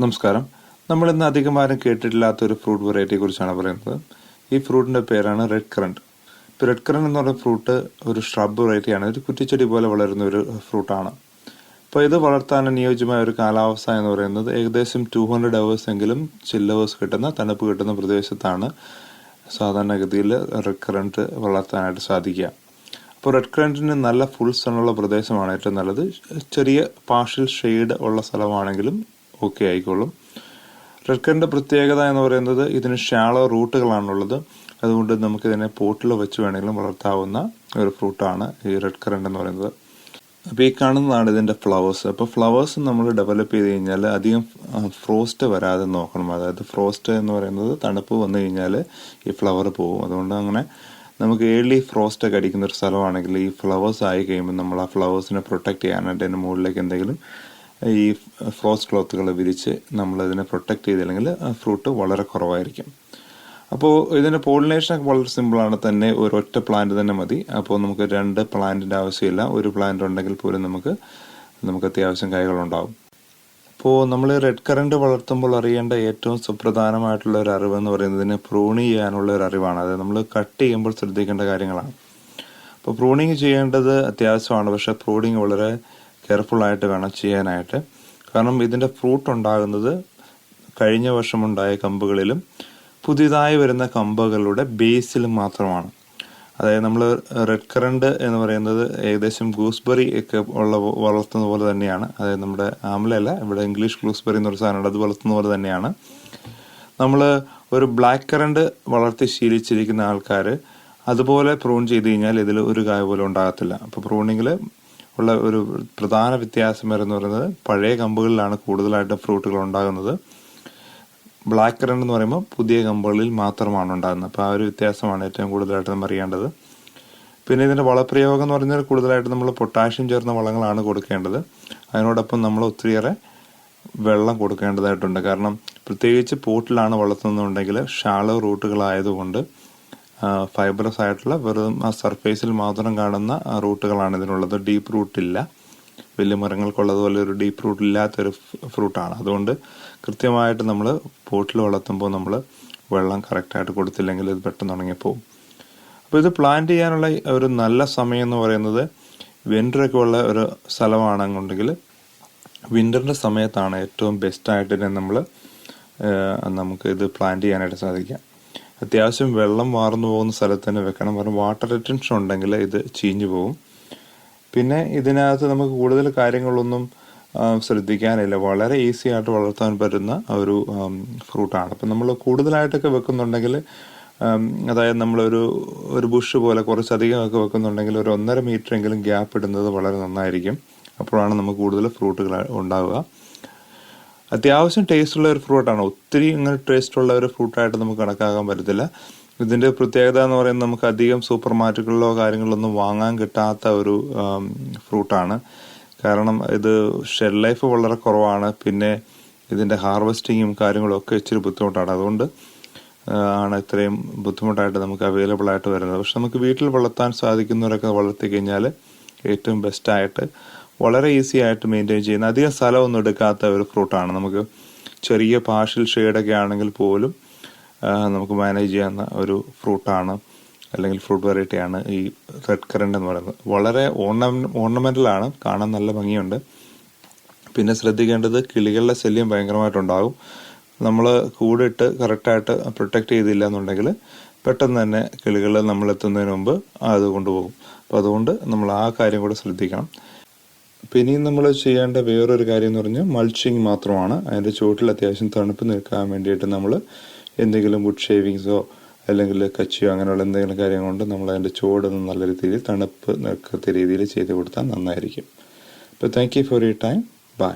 നമസ്കാരം. നമ്മൾ ഇന്ന് അധികം ആരും കേട്ടിട്ടില്ലാത്ത ഒരു ഫ്രൂട്ട് വെറൈറ്റിയെ കുറിച്ചാണ് പറയുന്നത്. ഈ ഫ്രൂട്ടിന്റെ പേരാണ് റെഡ് കറണ്ട് ഇപ്പോൾ റെഡ് കറണ്ട് എന്ന് പറയുന്ന ഫ്രൂട്ട് ഒരു ഷ്രബ് വെറൈറ്റിയാണ് ഒരു കുറ്റിച്ചെടി പോലെ വളരുന്ന ഒരു ഫ്രൂട്ടാണ്. അപ്പോൾ ഇത് വളർത്താൻ അനുയോജ്യമായ ഒരു കാലാവസ്ഥ എന്ന് പറയുന്നത് ഏകദേശം ടു ഹൺഡ്രഡ് അവേഴ്സ് എങ്കിലും ചില്ലവേഴ്സ് കിട്ടുന്ന തണുപ്പ് കിട്ടുന്ന പ്രദേശത്താണ് സാധാരണഗതിയിൽ റെഡ് കറണ്ട് വളർത്താനായിട്ട് സാധിക്കുക. അപ്പോൾ റെഡ് കറണ്ടിന് നല്ല ഫുൾ സണ്ണുള്ള പ്രദേശമാണ് ഏറ്റവും നല്ലത്. ചെറിയ പാർഷ്യൽ ഷെയ്ഡ് ഉള്ള സ്ഥലമാണെങ്കിലും ഓക്കെ ആയിക്കോളും. റെഡ് കറിന്റെ പ്രത്യേകത എന്ന് പറയുന്നത് ഇതിന് ഷാളോ റൂട്ടുകളാണുള്ളത്. അതുകൊണ്ട് നമുക്ക് ഇതിനെ പോട്ടിൽ വെച്ച് വേണമെങ്കിലും വളർത്താവുന്ന ഒരു ഫ്രൂട്ടാണ് ഈ റെഡ് കറണ്ട് എന്ന് പറയുന്നത്. അപ്പോൾ ഈ കാണുന്നതാണ് ഇതിന്റെ ഫ്ലവേഴ്സ് അപ്പോൾ ഫ്ലവേഴ്സ് നമ്മൾ ഡെവലപ്പ് ചെയ്ത് കഴിഞ്ഞാൽ അധികം ഫ്രോസ്റ്റ് വരാതെ നോക്കണം. അതായത് ഫ്രോസ്റ്റ് എന്ന് പറയുന്നത് തണുപ്പ് വന്നു കഴിഞ്ഞാൽ ഈ ഫ്ലവർ പോകും. അതുകൊണ്ട് അങ്ങനെ നമുക്ക് ഏർലി ഫ്രോസ്റ്റ് ഒക്കെ അടിക്കുന്ന ഒരു സ്ഥലമാണെങ്കിൽ ഈ ഫ്ലവേഴ്സ് ആയി കഴിയുമ്പോൾ നമ്മൾ ആ ഫ്ലവേഴ്സിനെ പ്രൊട്ടക്റ്റ് ചെയ്യാനായിട്ട് അതിന്റെ മുകളിലേക്ക് എന്തെങ്കിലും ഈ ഫ്രോസ് ക്ലോത്തുകൾ വിരിച്ച് നമ്മളതിനെ പ്രൊട്ടക്ട് ചെയ്തില്ലെങ്കിൽ ഫ്രൂട്ട് വളരെ കുറവായിരിക്കും. അപ്പോൾ ഇതിന്റെ പോളിനേഷനൊക്കെ വളരെ സിമ്പിളാണ് തന്നെ ഒരു ഒറ്റ പ്ലാന്റ് തന്നെ മതി. അപ്പോൾ നമുക്ക് രണ്ട് പ്ലാന്റിന്റെ ആവശ്യമില്ല. ഒരു പ്ലാന്റ് ഉണ്ടെങ്കിൽ പോലും നമുക്ക് നമുക്ക് അത്യാവശ്യം കായ്കളുണ്ടാവും. അപ്പോൾ നമ്മൾ റെഡ് കറണ്ട് വളർത്തുമ്പോൾ അറിയേണ്ട ഏറ്റവും സുപ്രധാനമായിട്ടുള്ള ഒരു അറിവ് എന്ന് പറയുന്നതിന് പ്രൂണി ചെയ്യാനുള്ള ഒരു അറിവാണ്. അതായത് നമ്മൾ കട്ട് ചെയ്യുമ്പോൾ ശ്രദ്ധിക്കേണ്ട കാര്യങ്ങളാണ്. അപ്പോൾ പ്രൂണിങ് ചെയ്യേണ്ടത് അത്യാവശ്യമാണ്. പക്ഷേ പ്രൂണിങ് വളരെ കെയർഫുൾ ആയിട്ട് വേണം ചെയ്യാനായിട്ട്. കാരണം ഇതിന്റെ ഫ്രൂട്ട് ഉണ്ടാകുന്നത് കഴിഞ്ഞ വർഷമുണ്ടായ കമ്പുകളിലും പുതിയതായി വരുന്ന കമ്പുകളുടെ ബേസിലും മാത്രമാണ്. അതായത് നമ്മൾ റെഡ് കറണ്ട് എന്ന് പറയുന്നത് ഏകദേശം ഗൂസ്ബെറി ഒക്കെ ഉള്ള വളർത്തുന്ന പോലെ തന്നെയാണ്. അതായത് നമ്മുടെ ആംലയല്ല ഇവിടെ ഇംഗ്ലീഷ് ഗൂസ്ബെറി എന്നൊരു സാധനമുണ്ട് അത് വളർത്തുന്ന പോലെ തന്നെയാണ്. നമ്മൾ ഒരു ബ്ലാക്ക് കറണ്ട് വളർത്തി ശീലിച്ചിരിക്കുന്ന ആൾക്കാർ അതുപോലെ പ്രൂൺ ചെയ്ത് കഴിഞ്ഞാൽ ഇതിൽ ഒരു കായ പോലും ഉണ്ടാകത്തില്ല. അപ്പോൾ പ്രൂണിങ്ങിൽ ഉള്ള ഒരു പ്രധാന വ്യത്യാസം എന്ന് പറയുന്നത് പഴയ കമ്പുകളിലാണ് കൂടുതലായിട്ട് ഫ്രൂട്ടുകൾ ഉണ്ടാകുന്നത്. ബ്ലാക്ക് കറണ്ട് എന്ന് പറയുമ്പോൾ പുതിയ കമ്പുകളിൽ മാത്രമാണ് ഉണ്ടാകുന്നത്. അപ്പോൾ ആ ഒരു വ്യത്യാസമാണ് ഏറ്റവും കൂടുതലായിട്ട് നമ്മൾ അറിയേണ്ടത്. പിന്നെ ഇതിന്റെ വളപ്രയോഗം എന്ന് പറഞ്ഞാൽ കൂടുതലായിട്ട് നമ്മൾ പൊട്ടാഷ്യം ചേർന്ന വളങ്ങളാണ് കൊടുക്കേണ്ടത്. അതിനോടൊപ്പം നമ്മൾ ഒത്തിരിയേറെ വെള്ളം കൊടുക്കേണ്ടതായിട്ടുണ്ട്. കാരണം പ്രത്യേകിച്ച് പോട്ടിലാണ് വളർത്തുന്നുണ്ടെങ്കിൽ ഷാളോ റൂട്ടുകളായതുകൊണ്ട് ഫൈബറസ് ആയിട്ടുള്ള വെറും ആ സർഫേസിൽ മാത്രം കാണുന്ന റൂട്ടുകളാണ് ഇതിനുള്ളത്. ഡീപ്പ് റൂട്ട് ഇല്ല. വലിയ മരങ്ങൾക്കുള്ളതുപോലെ ഒരു ഡീപ്പ് റൂട്ട് ഇല്ലാത്തൊരു ഫ്രൂട്ടാണ് അതുകൊണ്ട് കൃത്യമായിട്ട് നമ്മൾ പോട്ടിൽ വളർത്തുമ്പോൾ നമ്മൾ വെള്ളം കറക്റ്റായിട്ട് കൊടുത്തില്ലെങ്കിൽ ഇത് പെട്ടെന്ന് ഉണങ്ങിപ്പോവും അപ്പോൾ ഇത് പ്ലാന്റ് ചെയ്യാനുള്ള ഒരു നല്ല സമയം എന്ന് പറയുന്നത് വിന്ററൊക്കെ ഉള്ള ഒരു സ്ഥലമാണെന്നുണ്ടെങ്കിൽ വിന്ററിന്റെ സമയത്താണ് ഏറ്റവും ബെസ്റ്റായിട്ട് തന്നെ നമ്മൾ നമുക്ക് ഇത് പ്ലാന്റ് ചെയ്യാനായിട്ട് സാധിക്കുക. അത്യാവശ്യം വെള്ളം വാർന്നു പോകുന്ന സ്ഥലത്ത് തന്നെ വെക്കണം. കാരണം വാട്ടർ റിറ്റൻഷൻ ഉണ്ടെങ്കിൽ ഇത് ചീഞ്ഞു പോകും പിന്നെ ഇതിനകത്ത് നമുക്ക് കൂടുതൽ കാര്യങ്ങളൊന്നും ശ്രദ്ധിക്കാനില്ല. വളരെ ഈസി ആയിട്ട് വളർത്താൻ പറ്റുന്ന ഒരു ഫ്രൂട്ടാണ് അപ്പം നമ്മൾ കൂടുതലായിട്ടൊക്കെ വെക്കുന്നുണ്ടെങ്കിൽ അതായത് നമ്മളൊരു ഒരു ബുഷ് പോലെ കുറച്ചധികം ഒക്കെ വെക്കുന്നുണ്ടെങ്കിൽ ഒരു ഒന്നര മീറ്റർ എങ്കിലും ഗ്യാപ്പ് ഇടുന്നത് വളരെ നന്നായിരിക്കും. അപ്പോഴാണ് നമുക്ക് കൂടുതൽ ഫ്രൂട്ടുകൾ ഉണ്ടാവുക. അത്യാവശ്യം ടേസ്റ്റുള്ള ഒരു ഫ്രൂട്ടാണ് ഒത്തിരി ഇങ്ങനെ ടേസ്റ്റുള്ള ഒരു ഫ്രൂട്ടായിട്ട് നമുക്ക് കണക്കാക്കാൻ പറ്റത്തില്ല. ഇതിന്റെ പ്രത്യേകത എന്ന് പറയുന്നത് നമുക്ക് അധികം സൂപ്പർ മാർക്കറ്റുകളിലോ കാര്യങ്ങളിലൊന്നും വാങ്ങാൻ കിട്ടാത്ത ഒരു ഫ്രൂട്ടാണ് കാരണം ഇത് ഷെൽ ലൈഫ് വളരെ കുറവാണ്. പിന്നെ ഇതിന്റെ ഹാർവെസ്റ്റിങ്ങും കാര്യങ്ങളും ഒക്കെ ഇച്ചിരി ബുദ്ധിമുട്ടാണ്. അതുകൊണ്ട് ആണ് ഇത്രയും ബുദ്ധിമുട്ടായിട്ട് നമുക്ക് അവൈലബിൾ ആയിട്ട് വരുന്നത്. പക്ഷെ നമുക്ക് വീട്ടിൽ വളർത്താൻ സാധിക്കുന്നവരൊക്കെ വളർത്തി കഴിഞ്ഞാൽ ഏറ്റവും ബെസ്റ്റായിട്ട് വളരെ ഈസി ആയിട്ട് മെയിന്റെയിൻ ചെയ്യുന്ന അധികം സ്ഥലമൊന്നും എടുക്കാത്ത ഒരു ഫ്രൂട്ടാണ് നമുക്ക് ചെറിയ പാർഷ്യൽ ഷെയ്ഡൊക്കെ ആണെങ്കിൽ പോലും നമുക്ക് മാനേജ് ചെയ്യാവുന്ന ഒരു ഫ്രൂട്ടാണ് അല്ലെങ്കിൽ ഫ്രൂട്ട് വെറൈറ്റിയാണ് ഈ റെഡ് കറണ്ട് എന്ന് പറയുന്നത്. വളരെ ഓർണമെന്റൽ ഓർണമെന്റലാണ് കാണാൻ നല്ല ഭംഗിയുണ്ട്. പിന്നെ ശ്രദ്ധിക്കേണ്ടത് കിളികളുടെ ശല്യം ഭയങ്കരമായിട്ടുണ്ടാകും. നമ്മൾ കൂടിട്ട് കറക്റ്റായിട്ട് പ്രൊട്ടക്റ്റ് ചെയ്തില്ല എന്നുണ്ടെങ്കിൽ പെട്ടെന്ന് തന്നെ കിളികൾ നമ്മളെത്തുന്നതിന് മുമ്പ് അത് കൊണ്ടുപോകും. അപ്പോൾ അതുകൊണ്ട് നമ്മൾ ആ കാര്യം കൂടെ ശ്രദ്ധിക്കണം. പിന്നെയും നമ്മൾ ചെയ്യേണ്ട വേറൊരു കാര്യം എന്ന് പറഞ്ഞാൽ മൾച്ചിങ് മാത്രമാണ്. അതിന്റെ ചുവട്ടിൽ അത്യാവശ്യം തണുപ്പ് നിൽക്കാൻ വേണ്ടിയിട്ട് നമ്മൾ എന്തെങ്കിലും വുഡ് ഷേവിങ്സോ അല്ലെങ്കിൽ കച്ചിയോ അങ്ങനെയുള്ള എന്തെങ്കിലും കാര്യം കൊണ്ട് നമ്മൾ അതിന്റെ ചുവടൊന്ന് നല്ല രീതിയിൽ തണുപ്പ് നിൽക്കാത്ത രീതിയിൽ ചെയ്ത് കൊടുത്താൽ നന്നായിരിക്കും. അപ്പോൾ thank you for you time bye